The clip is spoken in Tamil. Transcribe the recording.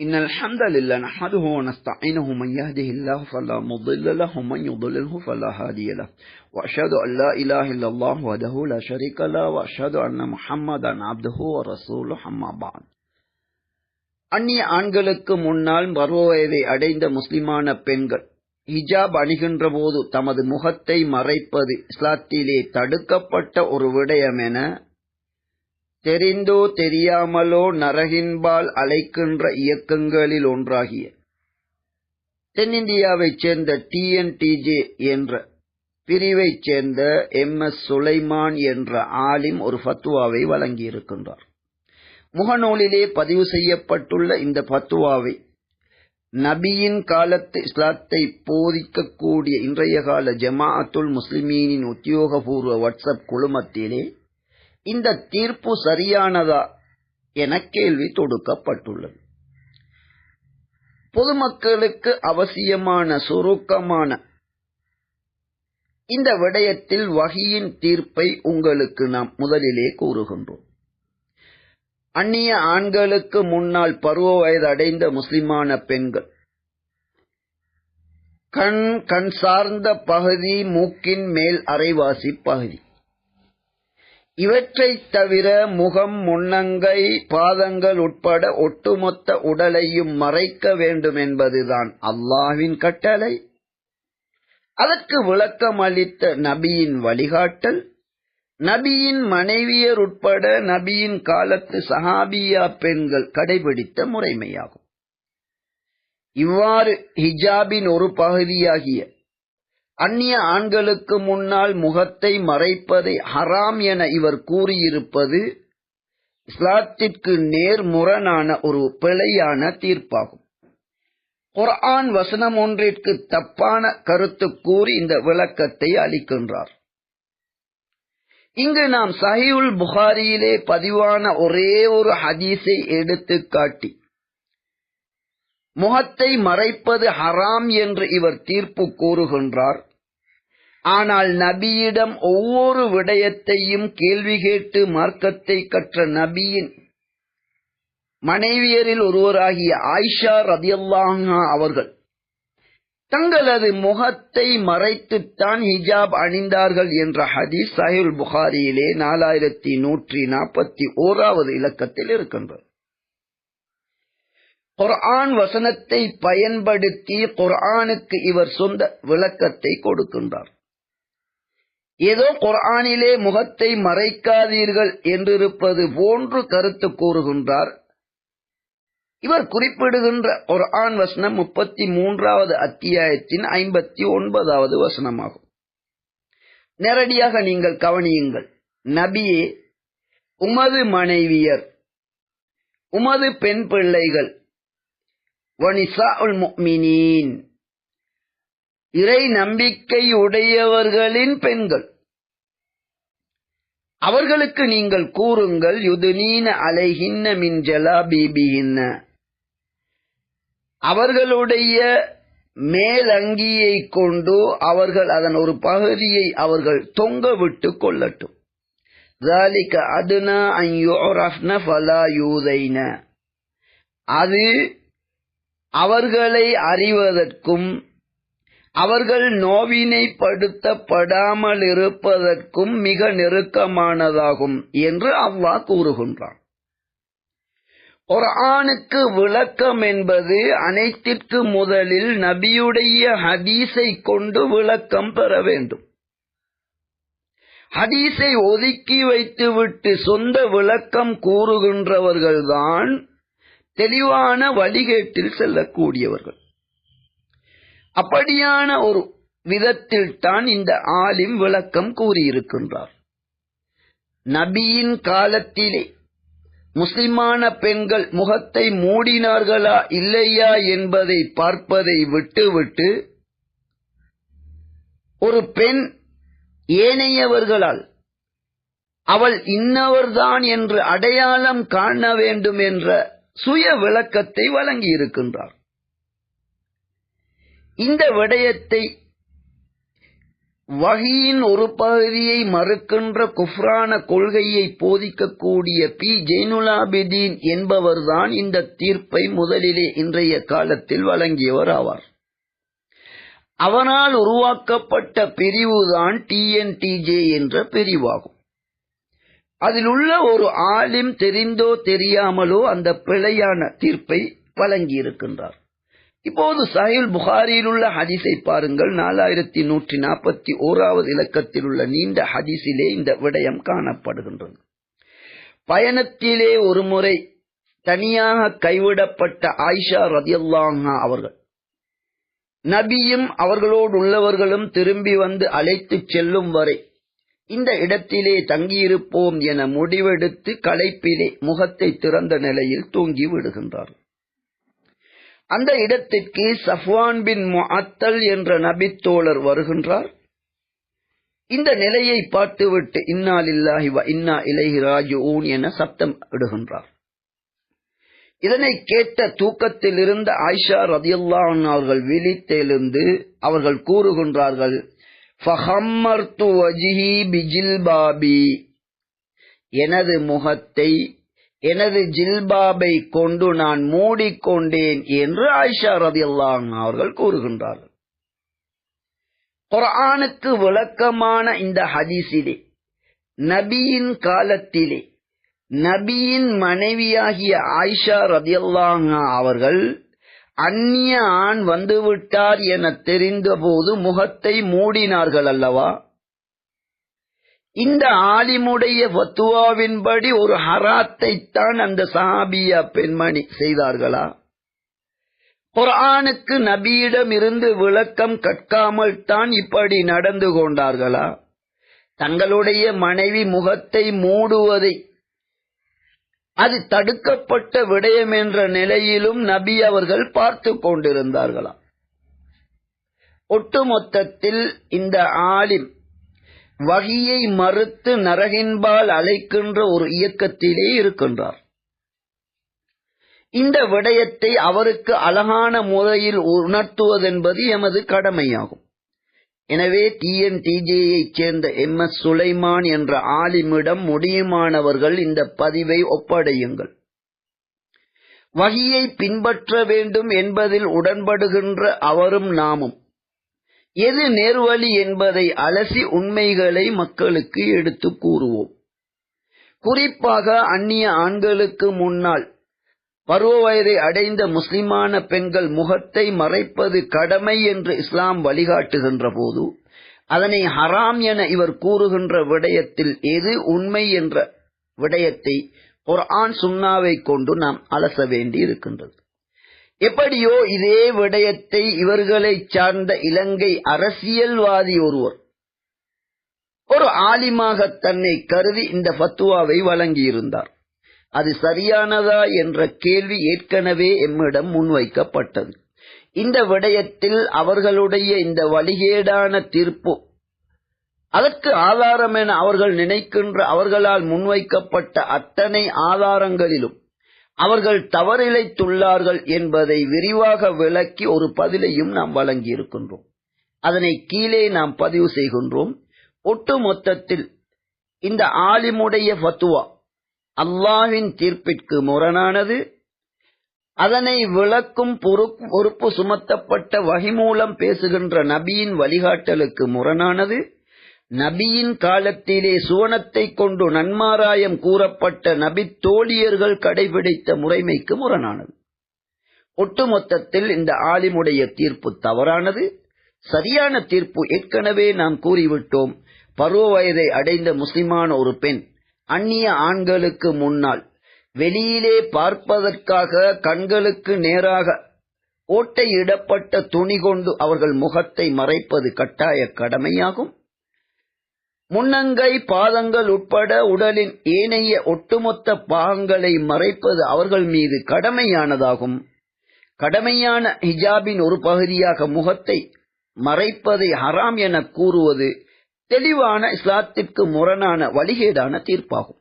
إن الحمد لله نحمده ونستعينه من يهده الله فلا مضل له ومن يضلله فلا هادي له وأشهد أن لا إله إلا الله وحده لا شريك له وأشهد أن محمدا عبده ورسوله أما بعد அந்நிய ஆண்களுக்கு முன்னால் பருவவயதை அடைந்த முஸ்லிமான பெண்கள் ஹிஜாப் அணிகின்ற போது தமது முகத்தை மறைப்பது இஸ்லாத்திலே தடுக்கப்பட்ட ஒரு விடயம் என தெரிந்தோ தெரியாமலோ நரகின்பால் அழைக்கின்ற இயக்கங்களில் ஒன்றாகிய தென்னிந்தியாவைச் சேர்ந்த டிஎன்டிஜே என்ற பிரிவைச் சேர்ந்த எம் எஸ் சுலைமான் என்ற ஆலிம் ஒரு ஃபத்துவாவை வழங்கியிருக்கின்றார். முகநூலிலே பதிவு செய்யப்பட்டுள்ள இந்த பத்துவாவை நபியின் காலத்து இஸ்லாத்தை போதிக்கக்கூடிய இன்றைய கால ஜமாஅத்துல் முஸ்லிமீனின் உத்தியோகபூர்வ வாட்ஸ்அப் குழுமத்திலே இந்த தீர்ப்பு சரியானதா என கேள்வி தொடுக்கப்பட்டுள்ளது. பொதுமக்களுக்கு அவசியமான சுருக்கமான இந்த விடயத்தில் வகியின் தீர்ப்பை உங்களுக்கு நாம் முதலிலே கூறுகின்றோம். அந்நிய ஆண்களுக்கு முன்னால் பருவ வயது அடைந்த முஸ்லிமான பெண்கள் கண் கண் சார்ந்த பகுதி மூக்கின் மேல் அரைவாசி பகுதி இவற்றைத் தவிர முகம் முன்னங்கை பாதங்கள் உட்பட ஒட்டுமொத்த உடலையும் மறைக்க வேண்டும் என்பதுதான் அல்லாஹ்வின் கட்டளை. அதற்கு விளக்கம் அளித்த நபியின் வழிகாட்டல். நபியின் மனைவியர் உட்பட நபியின் காலத்து சஹாபியா பெண்கள் கடைபிடித்த முறைமையாகும். இவ்வாறு ஹிஜாபின் ஒரு பகுதியாகிய அந்நிய ஆண்களுக்கு முன்னால் முகத்தை மறைப்பதை ஹராம் என இவர் கூறியிருப்பது இஸ்லாத்திற்கு நேர்முரணான ஒரு பிழையான தீர்ப்பாகும். குர்ஆன் வசனம் ஒன்றிற்கு தப்பான கருத்து கூறி இந்த விளக்கத்தை அளிக்கின்றார். இங்கு நாம் சஹியுல் புகாரியிலே பதிவான ஒரே ஒரு ஹதீஸை எடுத்து காட்டி முகத்தை மறைப்பது ஹராம் என்று இவர் தீர்ப்பு கூறுகின்றார். ஆனால் நபியிடம் ஒவ்வொரு விடயத்தையும் கேள்வி கேட்டு மார்க்கத்தை கற்ற நபியின் மனைவியரில் ஒருவராகிய ஆயிஷா ரதியல்லாஹா அவர்கள் தங்களது முகத்தை மறைத்துத்தான் ஹிஜாப் அணிந்தார்கள் என்ற ஹதீஸ் சாஹில் புகாரியிலே நாலாயிரத்தி நூற்றி நாற்பத்தி ஓராவது இலக்கத்தில் இருக்கின்றது. குர்ஆன் வசனத்தை பயன்படுத்தி குர்ஆனுக்கு இவர் சொந்த விளக்கத்தை கொடுக்கின்றார். ஏதோ குர்ஆனிலே முகத்தை மறைக்காதீர்கள் என்றிருப்பது போன்று கருத்து கூறுகின்றார். இவர் குறிப்பிடுகின்ற குர்ஆன் வசனம் முப்பத்தி மூன்றாவது அத்தியாயத்தின் ஐம்பத்தி ஒன்பதாவது வசனமாகும். நேரடியாக நீங்கள் கவனியுங்கள். நபியே உமது மனைவியர் உமது பெண் பிள்ளைகள் இறை நம்பிக்கை உடையவர்களின் பெண்கள். அவர்களுக்கு நீங்கள் கூறுங்கள் யுதுனீன அலைகின்ன மின்ஜலா பீபியின்ன அவர்களுடைய மேலங்கியை கொண்டு அவர்கள் அதன் ஒரு பகுதியை அவர்கள் தொங்க விட்டு கொள்ளட்டும். அது அவர்களை அறிவதற்கும் அவர்கள் நோவினைப்படுத்தப்படாமல் இருப்பதற்கும் மிக நெருக்கமானதாகும் என்று அல்லாஹ் கூறுகின்றான். ஒரு ஆணுக்கு விளக்கம் என்பது அனைத்திற்கு முதலில் நபியுடைய ஹதீஸை கொண்டு விளக்கம் பெற வேண்டும். ஹதீஸை ஒதுக்கி வைத்துவிட்டு சொந்த விளக்கம் கூறுகின்றவர்கள்தான் தெளிவான வழிகேட்டில் செல்லக்கூடியவர்கள். அப்படியான ஒரு விதத்தில் தான் இந்த ஆலிம் விளக்கம் கூறியிருக்கின்றார். நபியின் காலத்திலே முஸ்லிமான பெண்கள் முகத்தை மூடினார்களா இல்லையா என்பதை பார்ப்பதை விட்டுவிட்டு ஒரு பெண் ஏனையவர்களால் அவள் இன்னவர்தான் என்று அடையாளம் காண வேண்டும் என்ற சுய விளக்கத்தை வழங்கி இருக்கின்றார் இந்த விடயத்தை வகையின் ஒரு பகுதியை மறுக்கின்ற குஃப்ரான கொள்கையை போதிக்கக்கூடிய பி. ஜெய்னுலாபிதீன் என்பவர்தான் இந்த தீர்ப்பை முதலிலே இன்றைய காலத்தில் வழங்கியவர் ஆவார். அவனால் உருவாக்கப்பட்ட பிரிவுதான் டிஎன்டிஜே என்ற பிரிவாகும். அதில் உள்ள ஒரு ஆலிம் தெரிந்தோ தெரியாமலோ அந்த பிழையான தீர்ப்பை வழங்கியிருக்கின்றார். இப்போது சஹில் புகாரியில் உள்ள ஹதீஸை பாருங்கள். நாலாயிரத்தி நூற்றி நாற்பத்தி ஓராவது இலக்கத்தில் உள்ள நீண்ட ஹதீஸிலே இந்த விடயம் காணப்படுகின்றது. பயணத்திலே ஒருமுறை தனியாக கைவிடப்பட்ட ஆயிஷா ரதியல்லாஹா அவர்கள் நபியும் அவர்களோடு உள்ளவர்களும் திரும்பி வந்து அழைத்துச் செல்லும் வரை இந்த இடத்திலே தங்கியிருப்போம் என முடிவெடுத்து களைப்பிலே முகத்தை திறந்த நிலையில் தூங்கி விடுகின்றார்கள். அந்த இடத்திற்கு சஃப்வான் பின் முஅத்தல் என்ற நபித்தோழர் வருகின்றார். இந்த நிலையை பார்த்துவிட்டு இன்னா லில்லாஹி வ இன்னா இலைஹி ராஜூன் என சப்தம் இடுகின்றார். இதனை கேட்ட தூக்கத்தில் இருந்த ஆயிஷா ரதியுல்லா அவர்கள் விழித்தெழுந்து அவர்கள் கூறுகின்றார்கள் எனது முகத்தை எனது ஜில்பாபை கொண்டு நான் மூடிக்கொண்டேன் என்று ஆயிஷா ரதியுல்லான் அவர்கள் கூறுகின்றார்கள். குரானுக்கு விளக்கமான இந்த ஹதீஸிலே நபியின் காலத்திலே நபியின் மனைவியாகிய ஆயிஷா ரதியல்லாஹா அவர்கள் அந்நிய ஆண் வந்துவிட்டார் என தெரிந்தபோது முகத்தை மூடினார்கள் அல்லவா? இந்த ஆலிமுடைய ஃபத்துவாவின்படி ஒரு ஹராத்தை தான் அந்த சஹாபியா பெண்மணி செய்தார்களா? குர்ஆனுக்கு நபியிடம் இருந்து விளக்கம் கற்காமல் தான் இப்படி நடந்து கொண்டார்களா? தங்களுடைய மனைவி முகத்தை மூடுவதை அது தடுக்கப்பட்ட விடயம் என்ற நிலையிலும் நபி அவர்கள் பார்த்து கொண்டிருந்தார்களாம் ஒட்டுமொத்தத்தில் இந்த ஆலிம் வகியை மறுத்து நரகின்பால் அழைக்கின்ற ஒரு இயக்கத்திலே இருக்கின்றார். இந்த விடயத்தை அவருக்கு அழகான முறையில் உணர்த்துவதென்பது எமது கடமையாகும். எனவே டிஎன்டிஜேயைச் சேர்ந்த எம். எஸ். சுலைமான் என்ற ஆலிமிடம் முடியுமானவர்கள் இந்த பதிவை ஒப்படையுங்கள். வகியை பின்பற்ற வேண்டும் என்பதில் உடன்படுகின்ற அவரும் நாமும். எது நேர்வழி என்பதை அலசி உண்மைகளை மக்களுக்கு எடுத்து கூறுவோம். குறிப்பாக அந்நிய ஆண்களுக்கு முன்னால் பருவ வயதை அடைந்த முஸ்லிமான பெண்கள் முகத்தை மறைப்பது கடமை என்று இஸ்லாம் வழிகாட்டுகின்ற போது அதனை ஹராம் என இவர் கூறுகின்ற விடயத்தில் எது உண்மை என்ற விடயத்தை ஒரு ஆண் சுண்ணாவை கொண்டு நாம் அலச வேண்டி இருக்கின்றது எப்படியோ இதே விடயத்தை இவர்களை சார்ந்த இலங்கை அரசியல்வாதி ஒருவர் ஒரு ஆலிமாக தன்னை கருதி இந்த ஃபத்துவாவை வழங்கியிருந்தார். அது சரியானதா என்ற கேள்வி ஏற்கனவே எம்மிடம் முன்வைக்கப்பட்டது. இந்த விடயத்தில் அவர்களுடைய இந்த வழிகேடான தீர்ப்பு அதற்கு ஆதாரம் என அவர்கள் நினைக்கின்ற அவர்களால் முன்வைக்கப்பட்ட அத்தனை ஆதாரங்களிலும் அவர்கள் தவறிழைத்துள்ளார்கள் என்பதை விரிவாக விளக்கி ஒரு பதிலையும் நாம் வழங்கியிருக்கின்றோம். அதனை கீழே நாம் பதிவு செய்கின்றோம். ஒட்டு மொத்தத்தில் இந்த ஆலிமுடைய ஃபத்துவா அல்லாஹின் தீர்ப்பிற்கு முரணானது. அதனை விளக்கும் பொறுப்பு சுமத்தப்பட்ட வகை மூலம் பேசுகின்ற நபியின் வழிகாட்டலுக்கு முரணானது. நபியின் காலத்திலே சுவனத்தை கொண்டு நன்மாராயம் கூறப்பட்ட நபி தோழியர்கள் கடைபிடித்த முறைமைக்கு முரணானது. ஒட்டுமொத்தத்தில் இந்த ஆலிமுடைய தீர்ப்பு தவறானது. சரியான தீர்ப்பு ஏற்கனவே நாம் கூறிவிட்டோம். பருவ வயதை அடைந்த முஸ்லிமான ஒரு பெண் அந்நிய ஆண்களுக்கு முன்னால் வெளியிலே பார்ப்பதற்காக கண்களுக்கு நேராக ஓட்டையிடப்பட்ட துணி கொண்டு அவர்கள் முகத்தை மறைப்பது கட்டாய கடமையாகும். முன்னங்கை பாதங்கள் உட்பட உடலின் ஏனைய ஒட்டுமொத்த பாகங்களை மறைப்பது அவர்கள் மீது கடமையானதாகும். கடமையான ஹிஜாபின் ஒரு பகுதியாக முகத்தை மறைப்பதை ஹராம் என கூறுவது தெளிவான இஸ்லாத்திற்கு முரணான வழிகேடான தீர்ப்பாகும்.